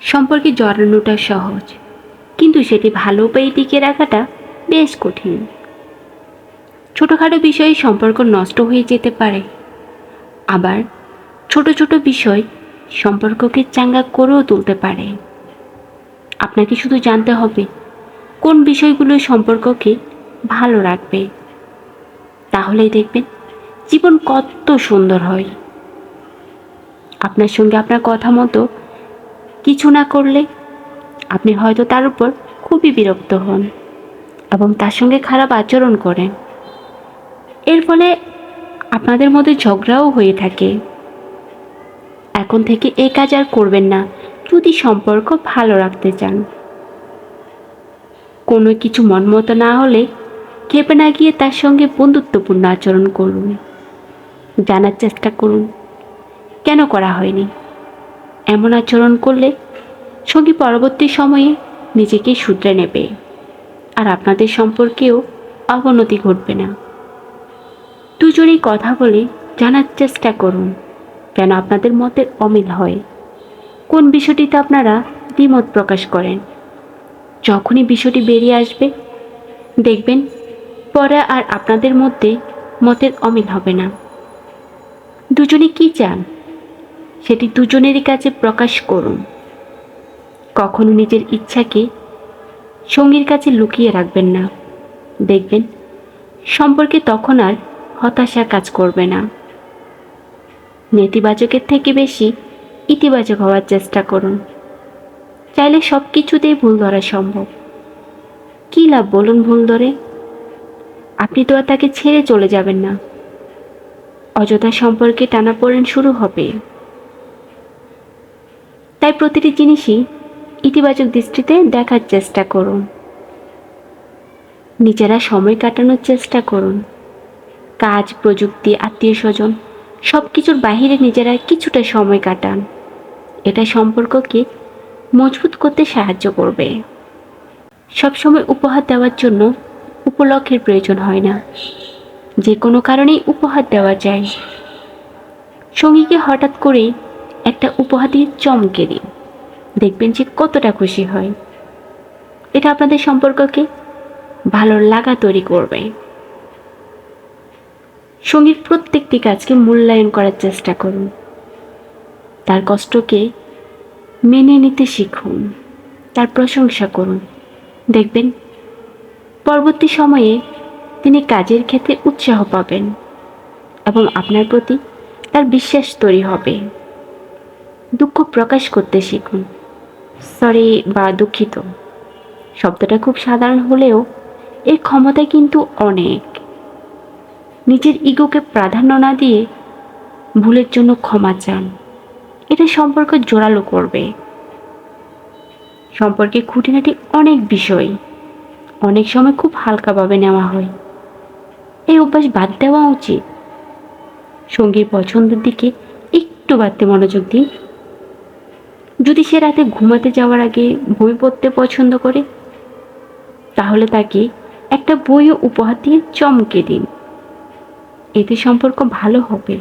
সম্পর্কে জড়ানোটা সহজ। কিন্তু সেটি ভালো উপায়ে টিকিয়ে রাখাটা বেশ কঠিন। ছোটোখাটো বিষয়ে সম্পর্ক নষ্ট হয়ে যেতে পারে। আবার ছোট ছোট বিষয় সম্পর্ককে চাঙ্গা করেও তুলতে পারে। আপনাকে শুধু জানতে হবে কোন বিষয়গুলো সম্পর্ককে ভালো রাখবে। তাহলেই দেখবেন জীবন কত সুন্দর হয়। আপনার সঙ্গে আপনার কথা মতো কিছু না করলে আপনি হয়তো তার উপর খুবই বিরক্ত হন এবং তার সঙ্গে খারাপ আচরণ করেন। এর ফলে আপনাদের মধ্যে ঝগড়াও হয়ে থাকে। এখন থেকে এই কাজ আর করবেন না, যদি সম্পর্ক ভালো রাখতে চান। কোনো কিছু মন মতো না হলে খেপে না গিয়ে তার সঙ্গে বন্ধুত্বপূর্ণ আচরণ করুন। জানার চেষ্টা করুন, কেন করা হয়নি? এমন আচরণ করলে সঙ্গী পরবর্তী সময়ে নিজেকে শুধরে নেবে। আর আপনাদের সম্পর্কেও অবনতি ঘটবে না। দুজনেই কথা বলে জানার চেষ্টা করুন কেন আপনাদের মতের অমিল হয়। কোন বিষয়টিতে আপনারা দ্বিমত প্রকাশ করেন? যখনই বিষয়টি বেরিয়ে আসবে, দেখবেন পরে আর আপনাদের মধ্যে মতের অমিল হবে না। দুজনে কি চান? সেটি দুজনেরই কাছে প্রকাশ করুন। কখনো নিজের ইচ্ছাকে সঙ্গীর কাছে লুকিয়ে রাখবেন না। দেখবেন, সম্পর্কে তখন আর হতাশা কাজ করবে না। নেতিবাচকের থেকে বেশি ইতিবাচক হওয়ার চেষ্টা করুন। চাইলে সব কিছুতেই ভুল ধরা সম্ভব। কী লাভ বলুন ভুল ধরে? আপনি তো আর তাকে ছেড়ে চলে যাবেন না। অযথা সম্পর্কে টানাপোড়েন শুরু হবে। তাই প্রতিটি জিনিসই ইতিবাচক দৃষ্টিতে দেখার চেষ্টা করুন। নিজেরা সময় কাটানোর চেষ্টা করুন। কাজ, প্রযুক্তি আত্মীয় স্বজন সব কিছুর বাহিরে নিজেরা কিছুটা সময় কাটান। এটা সম্পর্ককে মজবুত করতে সাহায্য করবে। সবসময় উপহার দেওয়ার জন্য উপলক্ষের প্রয়োজন হয় না। যে কোনো কারণেই উপহার দেওয়া যায়। সঙ্গীকে হঠাৎ করে একটা উপহার দিয়ে চমকে দিন। দেখবেন যে কতটা খুশি হয়। এটা আপনাদের সম্পর্ককে ভালো লাগা তৈরি করবে। সঙ্গীর প্রত্যেকটি কাজকে মূল্যায়ন করার চেষ্টা করুন। তার কষ্টকে মেনে নিতে শিখুন। তার প্রশংসা করুন। দেখবেন, পরবর্তী সময়ে তিনি কাজের ক্ষেত্রে উৎসাহ পাবেন এবং আপনার প্রতি তার বিশ্বাস তৈরি হবে। দুঃখ প্রকাশ করতে শিখুন। সরি বা দুঃখিত। শব্দটা খুব সাধারণ হলেও এর ক্ষমতা কিন্তু অনেক। নিজের ইগোকে প্রাধান্য না দিয়ে ভুলের জন্য ক্ষমা চান। এটা সম্পর্ক জোরালো করবে। সম্পর্কে খুঁটিনাটি অনেক বিষয়। অনেক সময় খুব হালকাভাবে নেওয়া হয়। এই অভ্যাস বাদ দেওয়া উচিত। সঙ্গীর পছন্দের দিকে একটু বাড়তে মনোযোগ দিন যদি সে রাতে ঘুমাতে যাওয়ার আগে বই পড়তে পছন্দ করে, তাহলে তাকে একটা বইও উপহার দিয়ে চমকে দিন। এতে সম্পর্ক ভালো হবে।